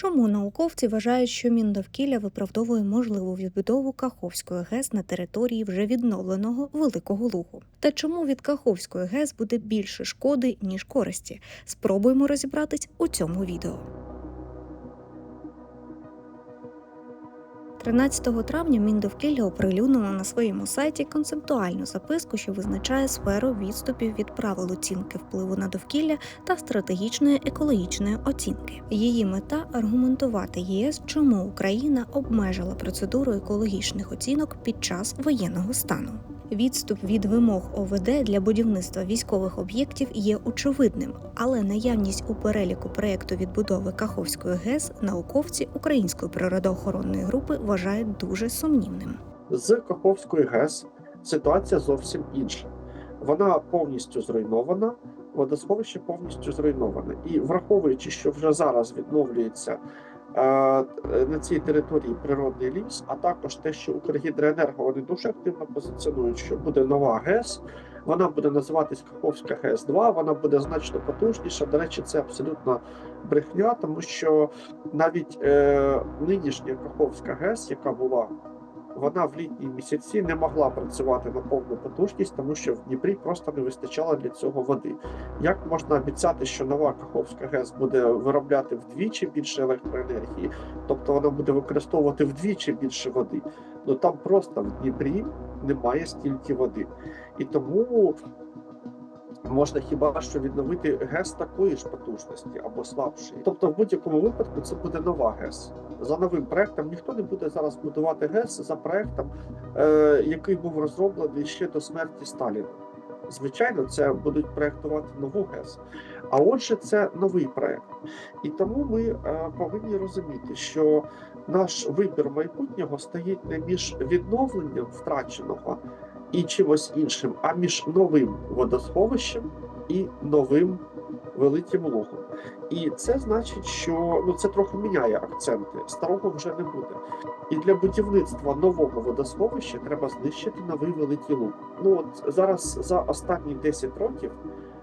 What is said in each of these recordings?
Чому науковці вважають, що Міндовкілля виправдовує можливу відбудову Каховської ГЕС на території вже відновленого Великого Лугу? Та чому від Каховської ГЕС буде більше шкоди ніж користі? Спробуємо розібратись у цьому відео. 13 травня Міндовкілля оприлюднило на своєму сайті концептуальну записку, що визначає сферу відступів від правил оцінки впливу на довкілля та стратегічної екологічної оцінки. Її мета аргументувати ЄС, чому Україна обмежила процедуру екологічних оцінок під час воєнного стану. Відступ від вимог ОВД для будівництва військових об'єктів є очевидним, але наявність у переліку проєкту відбудови Каховської ГЕС науковці Української природоохоронної групи вважають дуже сумнівним. З Каховської ГЕС ситуація зовсім інша. Вона повністю зруйнована, водосховище повністю зруйноване. І враховуючи, що вже зараз відновлюється е, на цій території природний ліс, а також те, що Укргідроенерго вони дуже активно позиціонують, що буде нова ГЕС. Вона буде називатись Каховська ГЕС 2 вона буде значно потужніша. До речі, це абсолютно брехня, тому що навіть е, нинішня Каховська ГЕС, яка була вона в літні місяці не могла працювати на повну потужність, тому що в Дніпрі просто не вистачало для цього води. Як можна обіцяти, що нова Каховська ГЕС буде виробляти вдвічі більше електроенергії, тобто вона буде використовувати вдвічі більше води? Ну там просто в Дніпрі немає стільки води, і тому. Можна хіба що відновити ГЕС такої ж потужності або слабшої. Тобто, в будь-якому випадку це буде нова ГЕС. За новим проектом ніхто не буде зараз будувати ГЕС за проектом, е, який був розроблений ще до смерті Сталіна. Звичайно, це будуть проектувати нову ГЕС. А отже, це новий проект. І тому ми е, повинні розуміти, що наш вибір майбутнього стоїть не між відновленням втраченого і чимось іншим, а між новим водосховищем і новим великим логом. І це значить, що ну це трохи міняє акценти. Старого вже не буде. І для будівництва нового водосховища треба знищити новий великий луг. Ну от зараз за останні 10 років.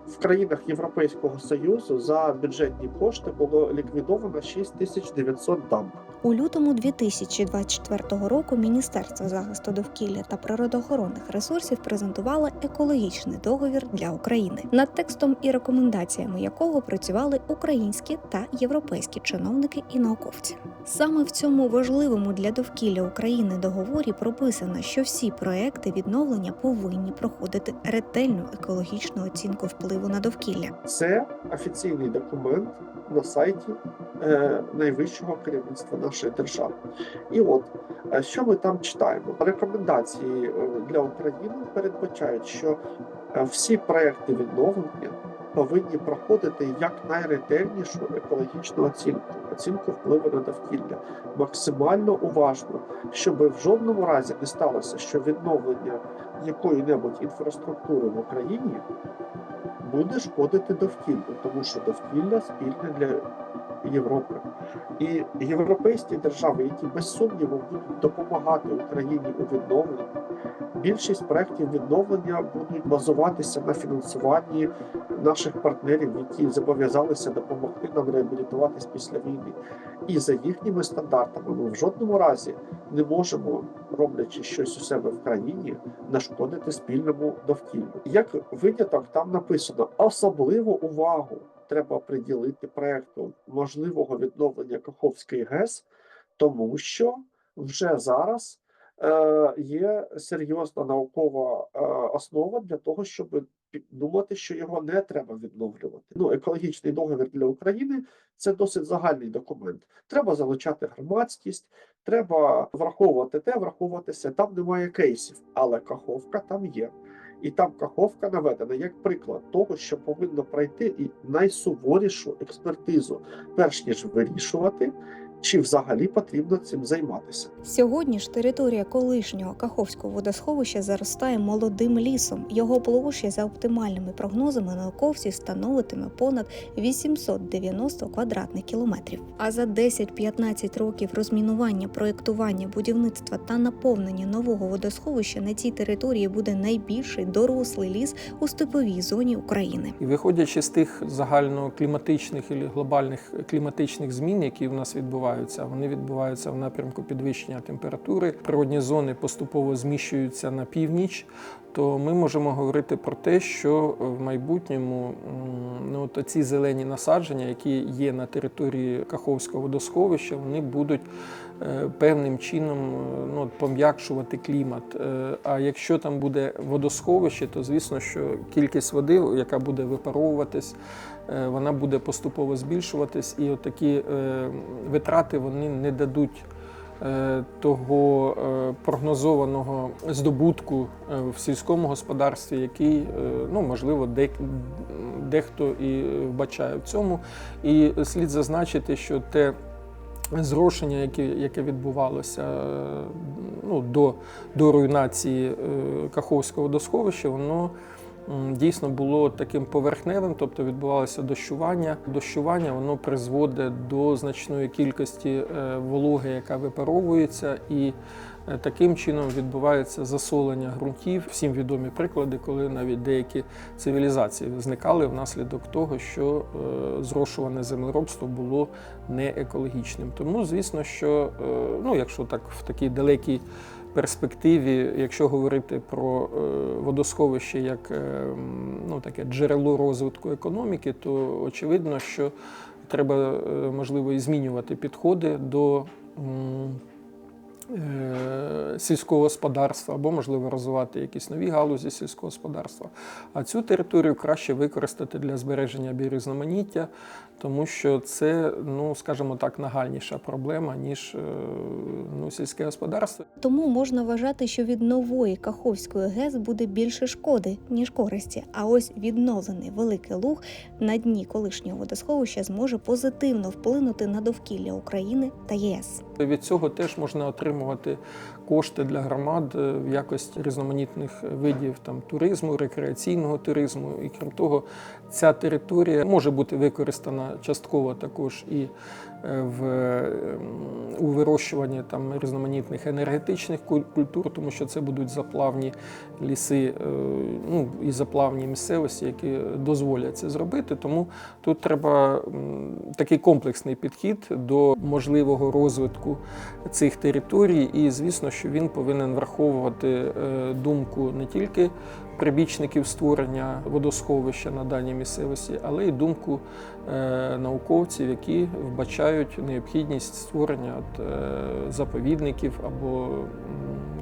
В країнах Європейського союзу за бюджетні кошти було ліквідовано 6900 дамб. У лютому 2024 року Міністерство захисту довкілля та природоохоронних ресурсів презентувало екологічний договір для України, над текстом і рекомендаціями якого працювали українські та європейські чиновники і науковці. Саме в цьому важливому для довкілля України договорі прописано, що всі проекти відновлення повинні проходити ретельну екологічну оцінку впливу на довкілля. Це офіційний документ на сайті е, найвищого керівництва нашої держави. І от е, що ми там читаємо? Рекомендації е, для України передбачають, що е, всі проекти відновлення повинні проходити як найретельнішу екологічну оцінку, оцінку впливу на довкілля, максимально уважно, щоб в жодному разі не сталося, що відновлення якої-небудь інфраструктури в Україні буде шкодити довкіллю, тому що довкілля спільне для Європи. І європейські держави, які без сумніву будуть допомагати Україні у відновленні, більшість проєктів відновлення будуть базуватися на фінансуванні наших партнерів, які зобов'язалися допомогти нам реабілітуватись після війни. І за їхніми стандартами ми в жодному разі не можемо, роблячи щось у себе в країні, нашкодити спільному довкіллю. Як виняток там написано особливу увагу треба приділити проекту можливого відновлення Каховської ГЕС, тому що вже зараз е, є серйозна наукова е, основа для того, щоб думати, що його не треба відновлювати. Ну, екологічний договір для України це досить загальний документ. Треба залучати громадськість, треба враховувати те, враховуватися. Там немає кейсів, але каховка там є. І там каховка наведена як приклад того, що повинно пройти і найсуворішу експертизу, перш ніж вирішувати, чи взагалі потрібно цим займатися. Сьогодні ж територія колишнього Каховського водосховища заростає молодим лісом. Його площа за оптимальними прогнозами науковців становитиме понад 890 квадратних кілометрів. А за 10-15 років розмінування, проєктування, будівництва та наповнення нового водосховища на цій території буде найбільший дорослий ліс у степовій зоні України. І виходячи з тих загальнокліматичних і глобальних кліматичних змін, які в нас відбуваються, вони відбуваються в напрямку підвищення температури. Природні зони поступово зміщуються на північ. То ми можемо говорити про те, що в майбутньому ну, то ці зелені насадження, які є на території Каховського водосховища, вони будуть е, певним чином е, ну, пом'якшувати клімат. Е, А якщо там буде водосховище, то звісно, що кількість води, яка буде випаровуватись, е, вона буде поступово збільшуватись, і от такі е, витрати вони не дадуть. е, Того е, прогнозованого здобутку е, в сільському господарстві, який е, ну можливо дехто і вбачає в цьому. І слід зазначити, що те зрошення, яке, яке відбувалося е, ну, до, до руйнації е, Каховського досховища, воно дійсно було таким поверхневим, тобто відбувалося дощування. Дощування воно призводить до значної кількості е, вологи, яка випаровується, і таким чином відбувається засолення ґрунтів. Всім відомі приклади, коли навіть деякі цивілізації зникали внаслідок того, що е, зрошуване землеробство було не екологічним. Тому, звісно, що е, ну, якщо так в такій далекій перспективі, якщо говорити про е, водосховище як е, ну, таке джерело розвитку економіки, то очевидно, що треба е, можливо і змінювати підходи до. Е, Сільського господарства або можливо розвивати якісь нові галузі сільського господарства. А цю територію краще використати для збереження біорізноманіття, тому що це, ну скажімо так, нагальніша проблема ніж е, ну, сільське господарство. Тому можна вважати, що від нової Каховської ГЕС буде більше шкоди, ніж користі. А ось відновлений великий луг на дні колишнього водосховища зможе позитивно вплинути на довкілля України та ЄС. Від цього теж можна отримувати кошти для громад е, в якості різноманітних видів там туризму, рекреаційного туризму. І крім того, ця територія може бути використана частково також і в ем, у вирощуванні там різноманітних енергетичних культур, тому що це будуть заплавні ліси, е, ну і заплавні місцевості, які дозволять це зробити. Тому тут треба такий комплексний підхід до можливого розвитку цих територій, і звісно, що він повинен враховувати е, думку не тільки прибічників створення водосховища на даній місцевості, але й думку е, науковців, які вбачають необхідність створення е, заповідників або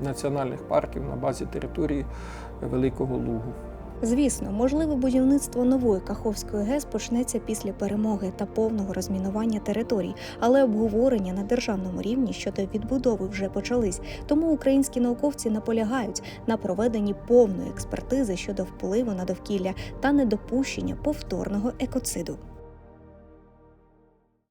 національних парків на базі території Великого Лугу. Звісно, можливе будівництво нової Каховської ГЕС почнеться після перемоги та повного розмінування територій, але обговорення на державному рівні щодо відбудови вже почались. Тому українські науковці наполягають на проведенні повної експертизи щодо впливу на довкілля та недопущення повторного екоциду.